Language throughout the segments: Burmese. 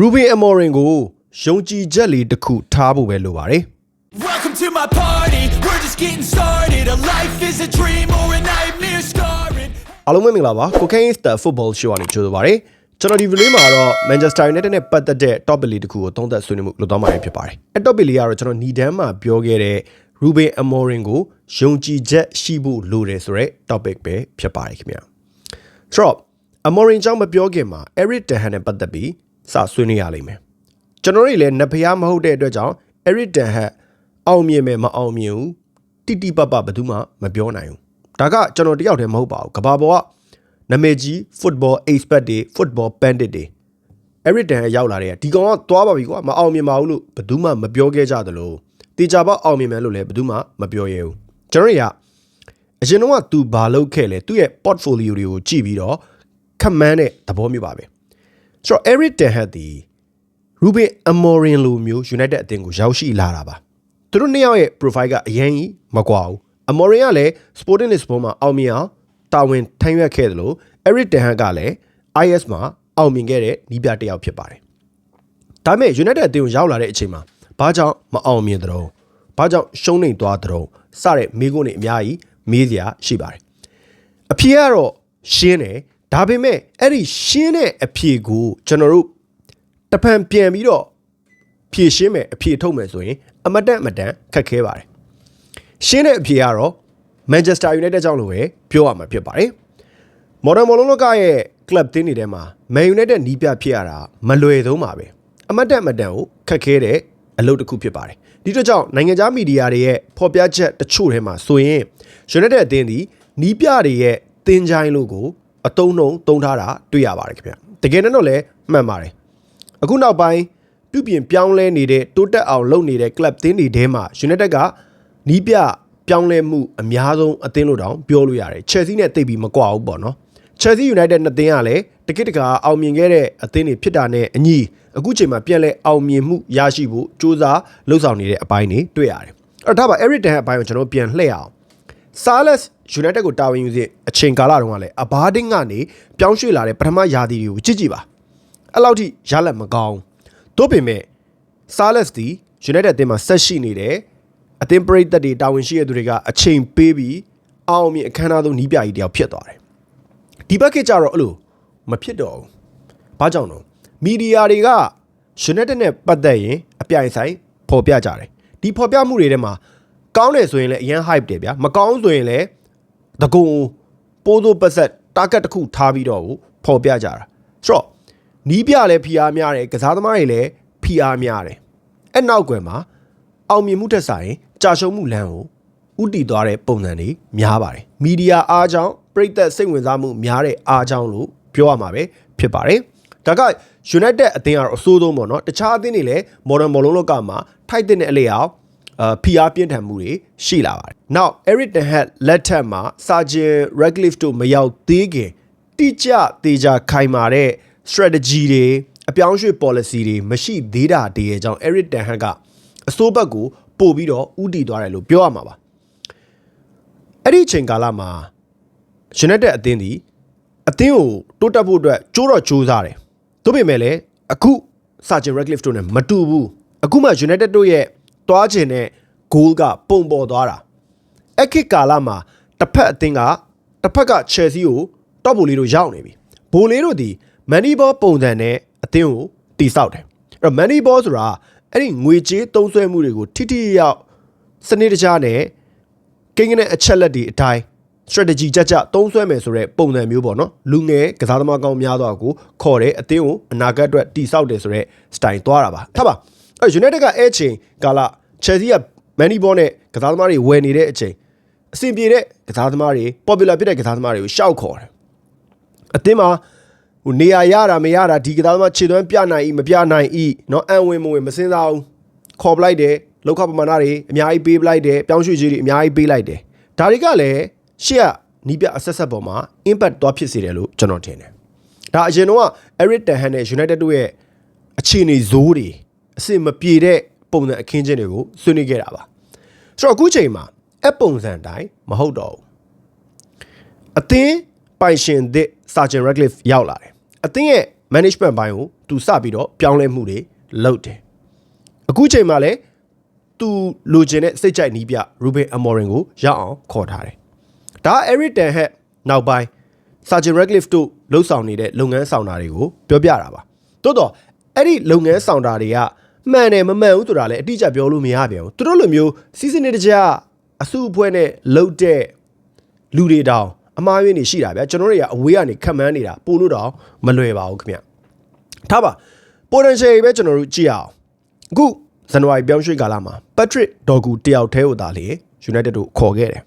Ruben Amorim ကိုယုံကြည်ချက်လေးတစ်ခုထားဖို့ပဲလိုပါတယ် Welcome to my party. We're just getting started. A life is a dream or a nightmare scarring. အားလုံးပဲမင်္ဂလာပါ Cocaine Star Football Show ကနေကြိုဆိုပါရစေကျွန်တော်ဒီဗီဒီယိုမှာတော့ Manchester United နဲ့ပတ်သက်တဲ့ top လေးတစ်ခုကိုသုံးသပ်ဆွေးနွေးမှုလုပ်သွားမှာဖြစ်ပါတယ်အဲ top လေးကတော့ကျွန်တော်ညီတန်းမှာပြောခဲ့တဲ့ Ruben Amorim ကိုယုံကြည်ချက်ရှိဖို့လိုတယ်ဆိုတဲ့ topic ပဲဖြစ်ပါတယ်ခင်ဗျာဆိုတော့ Amorim ကြောင့်မပြောခင်မှာ Eric Ten Hag နဲ့ပတ်သက်ပြီး စဆွေးနွေးရလိမ့်မယ်ကျွန်တော်တို့လည်းနဖျားမဟုတ်တဲ့အတွက်ကြောင့် Eric Ten Hag အောင်မြင်မယ်မအောင်မြင်ဘူးတိတိပပဘယ်သူမှမပြောနိုင်ဘူးဒါကကျွန်တော်တယောက်တည်းမဟုတ်ပါဘူးကဘာပေါ်ကနာမည်ကြီး football expert တွေ football pundit တွေ Eric Ten Hag ရောက်လာတဲ့ကဒီကောင်ကသွားပါပြီကွာမအောင်မြင်ပါဘူးလို့ဘယ်သူမှမပြောခဲ့ကြသလိုတေချာပေါက်အောင်မြင်မယ်လို့လည်းဘယ်သူမှမပြောရဲဘူးကျွန်တော်တို့ကအရင်တော့က तू ဘာလုပ်ခဲ့လဲသူ့ရဲ့ portfolio တွေကိုကြည့်ပြီးတော့ခမန်းတဲ့သဘောမျိုးပါပဲ ဆိုတော့ Eric Ten Hag ဒီ Ruben Amorim လိုမျိုး United အသင်းကိုရောက်ရှိလာတာပါသူတို့နှစ်ယောက်ရဲ့ profile ကအရင်ကြီးမကွာဘူး Amorim ကလည်း Sporting Lisbon မှာအောင်မြင်အောင်တာဝန်ထမ်းရွက်ခဲ့တယ်လို့ Eric Ten Hag ကလည်း IS မှာအောင်မြင်ခဲ့တဲ့နီးပြတစ်ယောက်ဖြစ်ပါတယ်ဒါပေမဲ့ United အသင်းကိုရောက်လာတဲ့အချိန်မှာဘာကြောင့်မအောင်မြင်သလဲဘာကြောင့်ရှုံးနေသွားသလဲစတဲ့မိကုန်းတွေအများကြီးမေးစရာရှိပါတယ်အဖြေကတော့ရှင်းတယ် ဒါပေမဲ့အဲ့ဒီရှင်းတဲ့အဖြေကိုကျွန်တော်တို့တဖန်ပြန်ပြီးတော့ဖြေရှင်းမယ်အဖြေထုတ်မယ်ဆိုရင် အမတန်အမတန်ခက်ခဲပါတယ်ရှင်းတဲ့အဖြေကတော့ Manchester United ကြောင့်လို့ပဲပြောရမှာဖြစ်ပါတယ် Modern ဘောလုံးလောကရဲ့ club တင်းတွေထဲမှာ Man United နီးပြဖြစ်ရတာမလွယ်သုံးပါပဲအမတ်တက်အမတ်တန်ကိုခက်ခဲတဲ့အလုပ်တစ်ခုဖြစ်ပါတယ်ဒီတော့ကြောင့်နိုင်ငံခြားမီဒီယာတွေရဲ့ဖော်ပြချက်တချို့ထဲမှာဆိုရင် United အသင်းဒီနီးပြတွေရဲ့တင်းချိုင်းလို့ကို အတုံးနှုံတုံးထားတာတွေ့ရပါတယ်ခင်ဗျတကယ်တော့လည်းမှန်ပါတယ်အခုနောက်ပိုင်းပြုပြင်ပြောင်းလဲနေတဲ့တိုးတက်အောင်လုပ်နေတဲ့ club တင်းတွေထဲမှာ United ကနီးပြပြောင်းလဲမှုအများဆုံးအသင်းလို့တောင်ပြောလို့ရတယ် Chelsea နဲ့တိတ်ပြီးမကွာဘူးပေါ့နော် Chelsea United နှစ်သင်းကလည်းတကစ်တကာအောင်မြင်ခဲ့တဲ့အသင်းတွေဖြစ်တာနဲ့အညီအခုချိန်မှာပြန်လဲအောင်မြင်မှုရရှိဖို့စ조사လှုပ်ဆောင်နေတဲ့အပိုင်းတွေတွေ့ရတယ်အဲ့တော့ဒါပါ Eric Ten အပိုင်းကိုကျွန်တော်ပြန်လှည့်အောင် Salas United ကိုတာဝန်ယူစဉ်အချိန်ကာလတုန်းကလည်းအဘာဒင်းကနေပြောင်းရွှေ့လာတဲ့ပထမယာတီတွေကိုကြည့်ကြည့်ပါအဲ့လောက်ထိရလက်မကောင်းတို့ပင်မဲ့ Salas ဒီ United အသင်းမှာဆက်ရှိနေတယ်အသင်းပရိသတ်တွေတာဝန်ရှိတဲ့သူတွေကအချိန်ပေးပြီးအောင်မြင်အခမ်းအနားဆုံးနီးပြကြီးတယောက်ဖြစ်သွားတယ်ဒီဘက်ကကြတော့အဲ့လိုမဖြစ်တော့ဘူးဘာကြောင့်တော့မီဒီယာတွေက United နဲ့ပတ်သက်ရင်အပြိုင်ဆိုင်ဖော်ပြကြတယ်ဒီဖော်ပြမှုတွေထဲမှာ ကောင်းတယ်ဆိုရင်လည်းအရန် hype တယ်ဗျာမကောင်းဆိုရင်လည်းတကုံပိုးသိုးပတ်ဆက် target တစ်ခုထားပြီးတော့ဖော်ပြကြတာဆိုတော့နီးပြလည်း PR များတယ်ကစားသမားတွေလည်း PR များတယ်အဲ့နောက်ကွယ်မှာအောင်မြင်မှုတက်ဆိုင်ကြာရှုံးမှုလမ်းကိုဥတီသွားတဲ့ပုံစံတွေများပါတယ်မီဒီယာအားကြောင့်ပြိသက်စိတ်ဝင်စားမှုများတဲ့အားကြောင့်လို့ပြောရမှာပဲဖြစ်ပါတယ်ဒါက United အသင်းကတော့အဆိုးဆုံးပေါ့နော်တခြားအသင်းတွေလည်း modern ဘောလုံးလောကမှာထိုက်တဲ့အလျော က်အာ PR ပြင်းထန်မှုတွေရှိလာပါတယ်။ Now Eric Ten Hag လက်ထက်မှာ Sergeant Radcliffe တို့မရောက်သေးခင်တိကျသေးကြခိုင်မာတဲ့ strategy တွေအပြောင်းရွှေ့ policy တွေမရှိသေးတာတည်းရဲ့ကြောင့် Eric Ten Hag ကအစိုးဘက်ကိုပို့ပြီးတော့ဥတီသွားတယ်လို့ပြောရမှာပါ။အဲ့ဒီအချိန်ကာလမှာ United အသင်းဒီအသင်းကိုတိုးတက်ဖို့အတွက်ကြိုးတော့ကြိုးစားတယ်။သို့ပေမဲ့လည်းအခု Sergeant Radcliffe တို့နဲ့မတူဘူး။အခုမှ United တို့ရဲ့ တွားခြင်းနဲ့ goal ကပုံပေါ်သွားတာ။အခစ်ကာလမှာတစ်ဖက်အသင်းကတစ်ဖက်က Chelsea ကိုတော့ဘိုလီတို့ရောက်နေပြီ။ဘိုလီတို့ဒီ Money Ball ပုံစံနဲ့အသင်းကိုတိဆောက်တယ်။အဲ့တော့ Money Ball ဆိုတာအဲ့ဒီငွေကြေးသုံးစွဲမှုတွေကိုထိထိရောက်စနစ်တကျနဲ့ကိန်းကအချက်လက်တွေအတိုင်း strategy ကြကြသုံးစွဲမယ်ဆိုတဲ့ပုံစံမျိုးပေါ့နော်လူငယ်ကစားသမားကောင်းများတော့ကိုခေါ်တယ်အသင်းကိုအနာဂတ်အတွက်တိဆောက်တယ်ဆိုတဲ့ style သွားတာပါထားပါအဲ United ကအဲ့ချိန်ကာလ Chelsea က Manny Ball နဲ့ကစားသမားတွေဝယ်နေတဲ့အချိန်အဆင်ပြေတဲ့ကစားသမားတွေ popular ဖြစ်တဲ့ကစားသမားတွေကိုရှောက်ခေါ်တယ်အသင်းမှာဟိုနေရာရတာမရတာဒီကစားသမားခြေသွမ်းပြနိုင်ဤမပြနိုင်ဤเนาะအန်ဝင်မဝင်မစင်းစားဘူးခေါ်ပလိုက်တယ်လောက်ခပမာဏတွေအများကြီးပေးပလိုက်တယ်ပြောင်းရွှေ့ကြီးတွေအများကြီးပေးလိုက်တယ်ဒါတွေကလည်းရှေ့ကနီးပြအဆက်ဆက်ပေါ်မှာ impact သွားဖြစ်စေတယ်လို့ကျွန်တော်ထင်တယ်ဒါအရင်တော့ Eric Ten Hag နဲ့ United တို့ရဲ့အခြေအနေဇိုးတွေအစ်မပြေတဲ့ ပုံစံအခင်းချင်းတွေကိုဆွေးနွေးခဲ့တာပါဆိုတော့အခုချိန်မှာအပုံစံတိုင်းမဟုတ်တော့ဘူးအသင်းပိုင်ရှင်သစ် Sergeant Radcliffe ရောက်လာတယ်အသင်းရဲ့ management ဘိုင်းကိုသူစပြီးတော့ပြောင်းလဲမှုတွေလုပ်တယ်အခုချိန်မှာလည်းသူလိုချင်တဲ့စိတ်ကြိုက်နီးပြ Ruben Amorim ကိုရအောင်ခေါ်ထားတယ်ဒါ Eric Ten Hag နောက်ပိုင်း Sergeant Radcliffe တို့လှုပ်ဆောင်နေတဲ့လုပ်ငန်းဆောင်တာတွေကိုပြောပြတာပါတိုးတော့အဲ့ဒီလုပ်ငန်းဆောင်တာတွေက မှန်တယ်မမှန်ဘူးဆိုတာလည်းအတိအကျပြောလို့မရပြန်ဘူးသူတို့လိုမျိုးစီစဉ်နေတကြအစုအဖွဲ့နဲ့လှုပ်တဲ့လူတွေတောင်အမှားယွင်းနေရှိတာဗျာကျွန်တော်တို့တွေကအဝေးကနေခံမှန်းနေတာပို့လို့တော့မလွယ်ပါဘူးခင်ဗျထားပါ potential ပဲကျွန်တော်တို့ကြည့်ရအောင်အခုဇန်နဝါရီပြောင်းရွှေ့ကာလမှာ Patrick Dorgu တယောက်တည်းကိုသာလေ United တို့ခေါ်ခဲ့တယ်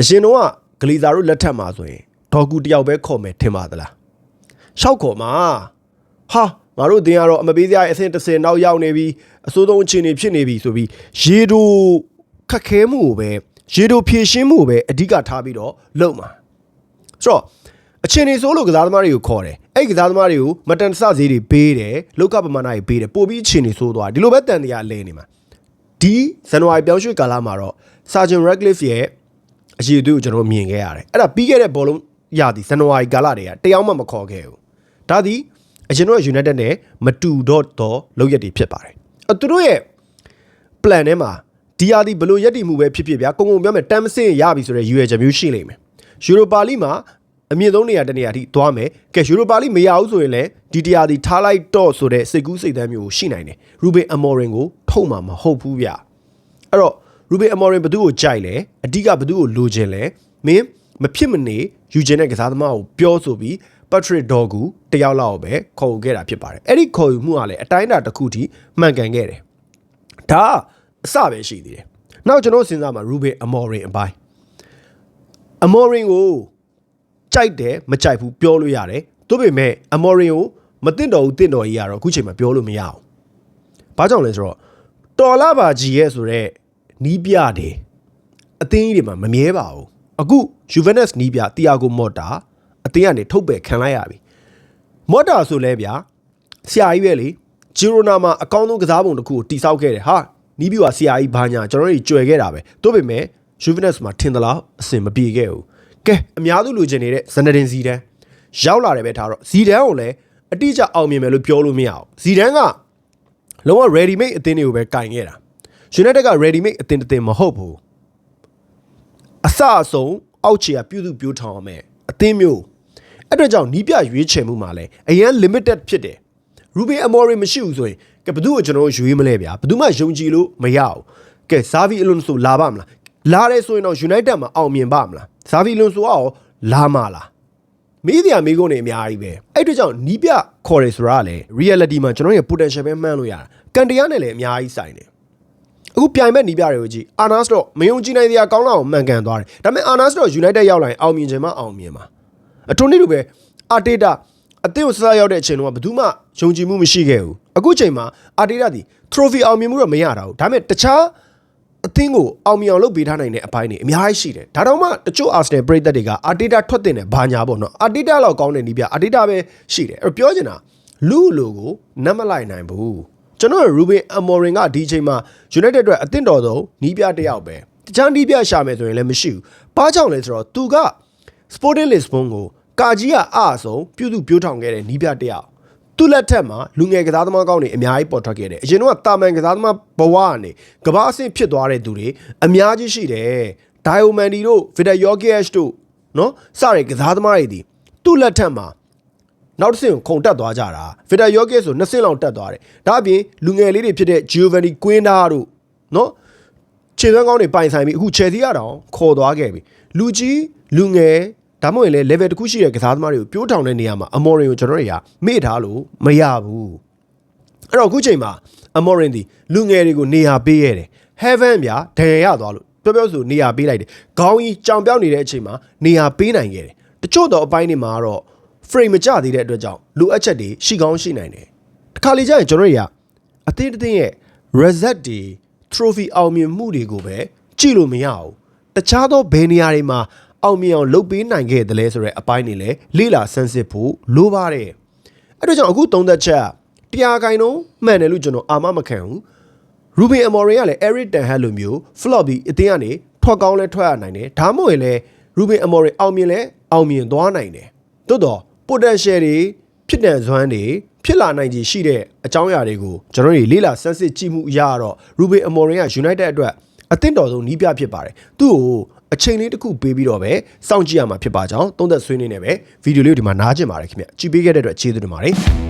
အရင်တော့ဂလီဇာတို့လက်ထက်မှာဆိုရင်ဒေါ်ကူတယောက်ပဲခေါ်မယ်ထင်ပါသလားရှောက်ခေါ်မှာဟာငါတို့အတင်းကတော့အမပေးစရာအဆင့်30နောက်ရောက်နေပြီအစိုးဆုံးအခြေအနေဖြစ်နေပြီဆိုပြီးရေတိုခက်ခဲမှုကိုပဲရေတိုဖြည့်ရှင်းမှုကိုပဲအဓိကထားပြီးတော့လုပ်မှာဆိုတော့အချင်းနေဆိုးလို့ကစားသမားတွေကိုခေါ်တယ်အဲ့ဒီကစားသမားတွေကိုမတန်တဆဈေးတွေပေးတယ်လောက်ကပမာဏတွေပေးတယ်ပို့ပြီးအချင်းနေဆိုးသွားတယ်ဒီလိုပဲတန်တရားလဲနေမှာဒီဇန်နဝါရီပြောင်းရွှေ့ကာလမှာတော့ Sergeant Radcliffe ရဲ့အရေးအသွေးကိုကျွန်တော်တို့မြင်ခဲ့ရတယ်အဲ့ဒါပြီးခဲ့တဲ့ဘောလုံးရသည်ဇန်နဝါရီကာလတည်းကတယောက်မှမခေါ်ခဲ့ဘူးဒါသည် အရင်တော့ United နဲ့မတူတော့တော့လောက်ရက်တွေဖြစ်ပါတယ်အသူတို့ရဲ့ plan ထဲမှာဒီဟာဒီဘလို့ရက်တည်မှုပဲဖြစ်ဖြစ်ဗျာကုံကုံပြောမယ်တမ်းမစင်ရပြီဆိုတဲ့ရွေချက်မျိုးရှိလိမ့်မယ်ယူရိုပါလိမှာအမြင့်ဆုံးနေရာတစ်နေရာထိသွားမယ်ကဲယူရိုပါလိမရဘူးဆိုရင်လည်းဒီတရားဒီထားလိုက်တော့ဆိုတဲ့စိတ်ကူးစိတ်သမ်းမျိုးကိုရှိနိုင်တယ်ရူဘင်အမော်ရင်ကိုထုတ်မှာမဟုတ်ဘူးဗျာအဲ့တော့ရူဘင်အမော်ရင်ဘသူ့ကိုကြိုက်လဲအဓိကဘသူ့ကိုလိုချင်လဲမင်းမဖြစ်မနေယူချင်တဲ့ကစားသမားကိုပြောဆိုပြီး Patrick Dorgu တယောက်လောက်ပဲခေါ်ယူခဲ့တာဖြစ်ပါတယ်အဲ့ဒီခေါ်ယူမှုကလည်းအတိုင်းအတာတစ်ခုထိမှန်ကန်ခဲ့တယ်ဒါကအစပဲရှိသေးတယ်နောက်ကျွန်တော်စဉ်းစားမှာ Ruben Amorim အပိုင်း Amorim ကိုကြိုက်တယ်မကြိုက်ဘူးပြောလို့ရတယ်သို့ပေမဲ့ Amorim ကိုမသိတော့ဘူးတင့်တော်ကြီးကတော့အခုချိန်မှာပြောလို့မရအောင်ဘာကြောင့်လဲဆိုတော့တော်လာပါကြီးရဲ့ဆိုတော့နီးပြတယ်အသင်းကြီးတွေမှာမမြဲပါဘူးအခု Juventus နီးပြတီယာဂိုမော့တာ အသင်းကနေထုတ်ပယ်ခံလိုက်ရပြီမော့တာဆိုလဲဗျာဆရာကြီးပဲလေဂျီရိုနာမှာအကောင်းဆုံးကစားပုံတစ်ခုကိုတိစောက်ခဲ့တယ်ဟာနီးပြကဆရာကြီးဘာညာကျွန်တော်တို့ကြွယ်ခဲ့တာပဲတို့ပေမဲ့ Juventus မှာထင်သလားအဆင်မပြေခဲ့ဘူးကဲအများစုလူချင်နေတဲ့ဇနဒင်ဇီဒန်ရောက်လာတယ်ပဲထားတော့ဇီဒန်ကိုလည်းအတိအကျအောင်မြင်မယ်လို့ပြောလို့မရအောင်ဇီဒန်ကလုံးဝ ready made အသင်းတွေကိုပဲကင်ခဲ့တာ United က ready made အသင်းတစ်သင်းမဟုတ်ဘူးအစအဆုံးအောက်ခြေကပြုစုပြောထောင်အောင်မယ်အသင်းမျိုး အဲ့တော့ကြောင့်နီးပြရွေးချယ်မှုမှာလည်းအရန် limited ဖြစ်တယ် Ruben Amorim မရှိဘူးဆိုရင်ကဲဘသူ့ကိုကျွန်တော်တို့ရွေးမလဲဗျာဘသူမှယုံကြည်လို့မရဘူးကဲ Xavi Alonso လာပါမလားလာတယ်ဆိုရင်တော့ United မှာအောင်မြင်ပါမလား Xavi Alonso ကရောလာမလားမေးတရားမေးခွန်းတွေအများကြီးပဲအဲ့အတွက်ကြောင့်နီးပြခေါ်တယ်ဆိုတာကလေ reality မှာကျွန်တော်ရဲ့ potential ပဲမှန်းလို့ရတာကန်တရားနဲ့လည်းအများကြီးဆိုင်တယ်အခုပြိုင်မဲ့နီးပြတွေကိုကြည့်အာနာစတော့မယုံကြည်နိုင်စရာကောင်းလောက်အောင်မှန်ကန်သွားတယ်ဒါပေမဲ့အာနာစတော့ United ရောက်လာရင်အောင်မြင်ခြင်းမအောင်မြင်ပါ အထုံးနည်းလိုပဲအာတေတာအသင်းကိုစစရောက်တဲ့အချိန်တုန်းကဘယ်သူမှယုံကြည်မှုမရှိခဲ့ဘူးအခုချိန်မှာအာတေတာဒီ trophy အောင်မြင်မှုတော့မရတာဘူးဒါပေမဲ့တခြားအသင်းကိုအောင်မြင်အောင်လုပ်ပေးထားနိုင်တဲ့အပိုင်းတွေအများကြီးရှိတယ်ဒါတော့မှတချို့ Arsenal ပရိသတ်တွေကအာတေတာထွက်တင်တယ်ဘာညာပေါ့နော်အာတေတာလောက်ကောင်းတဲ့နီးပြအာတေတာပဲရှိတယ်အဲ့တော့ပြောချင်တာလူလူကိုနတ်မလိုက်နိုင်ဘူးကျွန်တော် Ruben Amorim ကဒီအချိန်မှာ United အတွက်အသင့်တော်ဆုံးနီးပြတစ်ယောက်ပဲတခြားနီးပြရှာမယ်ဆိုရင်လည်းမရှိဘူးဘာကြောင့်လဲဆိုတော့သူက Sporting Lisbon ကို ကာကြီးကအအဆုံးပြုစုပြောထောင်ခဲ့တဲ့နီးပြတစ်ယောက်သူ့လက်ထက်မှာလူငယ်ကစားသမားကောင်းတွေအများကြီးပေါ်ထွက်ခဲ့တယ်အရင်တော့တာမန်ကစားသမားဘဝကနေကမ္ဘာအဆင့်ဖြစ်သွားတဲ့သူတွေအများကြီးရှိတယ်ဒိုင်ယိုမန်ဒီတို့ဗီတာယောဂီယက်တို့နော်စတဲ့ကစားသမားတွေဒီသူ့လက်ထက်မှာနောက်တစ်ဆင့်ကိုခုန်တက်သွားကြတာဗီတာယောဂီယက်ဆိုနှစ်ဆင့်လောက်တက်သွားတယ်ဒါအပြင်လူငယ်လေးတွေဖြစ်တဲ့ Giovanni Quinda တို့နော်ခြေသွမ်းကောင်းတွေပိုင်ဆိုင်ပြီးအခု Chelsea ကတော့ခေါ်သွားခဲ့ပြီလူကြီးလူငယ် ဒါမှမဟုတ်ရင်လည်း level တစ်ခုရှိတဲ့ကစားသမားတွေကိုပြိုးထောင်တဲ့နေရာမှာ Amorim ကိုကျွန်တော်တွေကမေ့ထားလို့မရဘူးအဲ့တော့အခုချိန်မှာ Amorim ဒီလူငယ်တွေကိုနေရာပေးရတယ် Heaven ဗျာဒဏ်ရာရသွားလို့ပြောပြောဆိုနေရာပေးလိုက်တယ်ခေါင်းကြီးကြောင်ပြောက်နေတဲ့အချိန်မှာနေရာပေးနိုင်ခဲ့တယ်တချို့တော့အပိုင်းတွေမှာကတော့ frame မကျသေးတဲ့အတွက်ကြောင့်လိုအပ်ချက်တွေရှိကောင်းရှိနိုင်တယ်တခါလေကျရင်ကျွန်တော်တွေကအသင်းတစ်သင်းရဲ့ result တွေ trophy အောင်မြင်မှုတွေကိုပဲကြည့်လို့မရဘူးတခြားသောဘယ်နေရာတွေမှာ အောင်မြင်အောင်လုပ်ပေးနိုင်ခဲ့တယ်လဲဆိုတဲ့အပိုင်းတွေလည်းလေ့လာဆန်းစစ်ဖို့လိုပါတယ်အဲ့တော့ကြောင့်အခုသုံးသက်ချက်တရားကိုင်တော့မှန်တယ်လို့ကျွန်တော်အာမမခံဘူးရူဘင်အမော်ရီကလည်း Eric Ten Hag လိုမျိုး flop ပြီးအတင်းကနေထွက်ကောင်းလဲထွက်ရနိုင်တယ်ဒါမှမဟုတ်ရင်လည်းရူဘင်အမော်ရီအောင်မြင်လဲအောင်မြင်သွားနိုင်တယ်တိုးတော့ potential တွေဖြစ်တန်စွမ်းတွေဖြစ်လာနိုင်ခြေရှိတဲ့အကြောင်းအရာတွေကိုကျွန်တော်တို့လေ့လာဆန်းစစ်ကြည့်မှုအရတော့ Ruben Amorim က United အတွက်အသင့်တော်ဆုံးနီးပြဖြစ်ပါတယ်သူ့ကို အချိန်လေးတစ်ခုပေးပြီးတော့ပဲစောင့်ကြည့်ရမှာဖြစ်ပါကြောင်းသုံးသက်ဆွေးနွေးနေပဲဗီဒီယိုလေးကိုဒီမှာနားကျင်ပါတယ်ခင်ဗျကြည့်ပေးခဲ့တဲ့အတွက်ကျေးဇူးတင်ပါတယ်